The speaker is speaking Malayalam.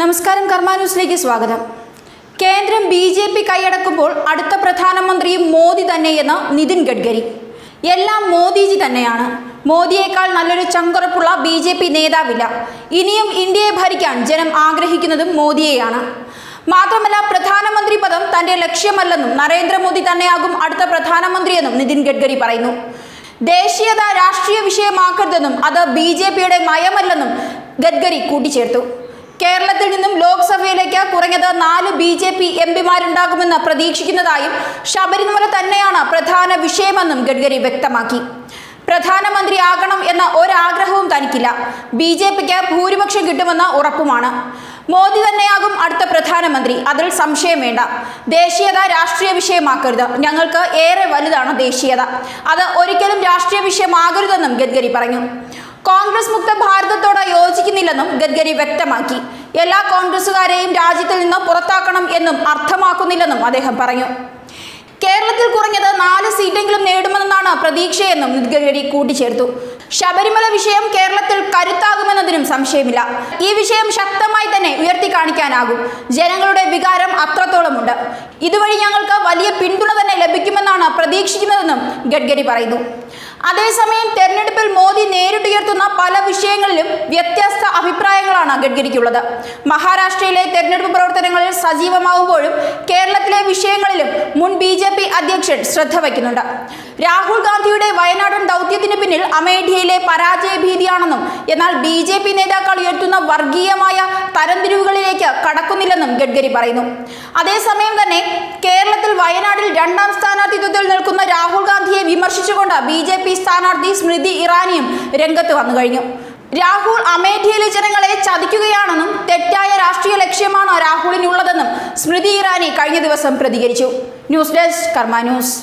നമസ്കാരം കർമ്മ ന്യൂസിലേക്ക് സ്വാഗതം. കേന്ദ്രം ബി ജെ പി കൈയടക്കുമ്പോൾ അടുത്ത പ്രധാനമന്ത്രിയും മോദി തന്നെയെന്ന് നിതിൻ ഗഡ്കരി. എല്ലാം മോദിജി തന്നെയാണ്. മോദിയേക്കാൾ നല്ലൊരു ചങ്കുറപ്പുള്ള ബി ജെ പി നേതാവില്ല. ഇനിയും ഇന്ത്യയെ ഭരിക്കാൻ ജനം ആഗ്രഹിക്കുന്നതും മോദിയെയാണ്. മാത്രമല്ല പ്രധാനമന്ത്രി പദം തന്റെ ലക്ഷ്യമല്ലെന്നും നരേന്ദ്രമോദി തന്നെയാകും അടുത്ത പ്രധാനമന്ത്രിയെന്നും നിതിൻ ഗഡ്കരി പറയുന്നു. ദേശീയത രാഷ്ട്രീയ വിഷയമാക്കരുതെന്നും അത് ബി ജെ പിയുടെ നയമല്ലെന്നും ഗഡ്കരി കൂട്ടിച്ചേർത്തു. കേരളത്തിൽ നിന്നും ലോക്സഭയിലേക്ക് കുറഞ്ഞത് നാല് ബി ജെ പി എം പിമാരുണ്ടാകുമെന്ന് പ്രതീക്ഷിക്കുന്നതായും ശബരിമല തന്നെയാണ് പ്രധാന വിഷയമെന്നും ഗഡ്കരി വ്യക്തമാക്കി. പ്രധാനമന്ത്രി ആകണം എന്ന ഒരാഗ്രഹവും തനിക്കില്ല. ബി ജെ പിക്ക് ഭൂരിപക്ഷം കിട്ടുമെന്ന ഉറപ്പുമാണ്. മോദി തന്നെയാകും അടുത്ത പ്രധാനമന്ത്രി. അതിൽ സംശയം വേണ്ട. ദേശീയത രാഷ്ട്രീയ വിഷയമാക്കരുത്. ഞങ്ങൾക്ക് ഏറെ വലുതാണ് ദേശീയത. അത് ഒരിക്കലും രാഷ്ട്രീയ വിഷയമാകരുതെന്നും ഗഡ്കരി പറഞ്ഞു. കോൺഗ്രസ് മുക്ത ഭാരതത്തോട് യോജിക്കുന്നില്ലെന്നും ഗഡ്കരി വ്യക്തമാക്കി. എല്ലാ കോൺഗ്രസുകാരെയും രാജ്യത്തിൽ നിന്ന് പുറത്താക്കണം എന്നും അർത്ഥമാക്കുന്നില്ലെന്നും അദ്ദേഹം പറഞ്ഞു. കേരളത്തിൽ കുറഞ്ഞത് നാല് സീറ്റെങ്കിലും നേടുമെന്നാണ് പ്രതീക്ഷയെന്നും ഗഡ്കരി കൂട്ടിച്ചേർത്തു. ശബരിമല വിഷയം കേരളത്തിൽ കരുത്താകുമെന്നതിനും സംശയമില്ല. ഈ വിഷയം ശക്തമായി തന്നെ കാണിക്കാനാകും. ജനങ്ങളുടെ വികാരം അത്രത്തോളമുണ്ട്. ഇതുവഴി ഞങ്ങൾക്ക് വലിയ പിന്തുണ തന്നെ ലഭിക്കുമെന്നാണ് പ്രതീക്ഷിക്കുന്നതെന്നും ഗഡ്കരി പറയുന്നു. അതേസമയം തെരഞ്ഞെടുപ്പിൽ മോദി നേരിട്ടുയർത്തുന്ന പല വിഷയങ്ങളിലും വ്യത്യസ്ത അഭിപ്രായങ്ങളാണ് ഗഡ്കരിക്കുള്ളത്. മഹാരാഷ്ട്രയിലെ തെരഞ്ഞെടുപ്പ് പ്രവർത്തനങ്ങളിൽ സജീവമാവുമ്പോഴും കേരളത്തിലെ വിഷയങ്ങളിലും മുൻ ബി ജെ പി അധ്യക്ഷൻ ശ്രദ്ധ വയ്ക്കുന്നുണ്ട്. രാഹുൽ ഗാന്ധിയുടെ വയനാടൻ ദൗത്യത്തിന് പിന്നിൽ അമേഠിയയിലെ പരാജയ ഭീതിയാണെന്നും എന്നാൽ ബി ജെ പി നേതാക്കൾ ഉയർത്തുന്ന വർഗീയമായ തരംതിരിവുകളിലേക്ക് കടക്കുന്നില്ലെന്നും ഗഡ്കരി പറയുന്നു. അതേസമയം തന്നെ കേരളത്തിൽ വയനാട്ടിൽ രണ്ടാം സ്ഥാനാർത്ഥിത്വത്തിൽ നിൽക്കുന്ന രാഹുൽ ഗാന്ധിയെ വിമർശിച്ചുകൊണ്ട് ബി ജെ പി സ്ഥാനാർത്ഥി സ്മൃതി ഇറാനിയും രംഗത്ത് വന്നു കഴിഞ്ഞു. രാഹുൽ അമേഠിയിലെ ജനങ്ങളെ ചതിക്കുകയാണെന്നും തെറ്റായ രാഷ്ട്രീയ ലക്ഷ്യമാണ് രാഹുലിനുള്ളതെന്നും സ്മൃതി ഇറാനി കഴിഞ്ഞ ദിവസം പ്രതികരിച്ചു. News desk Karma news.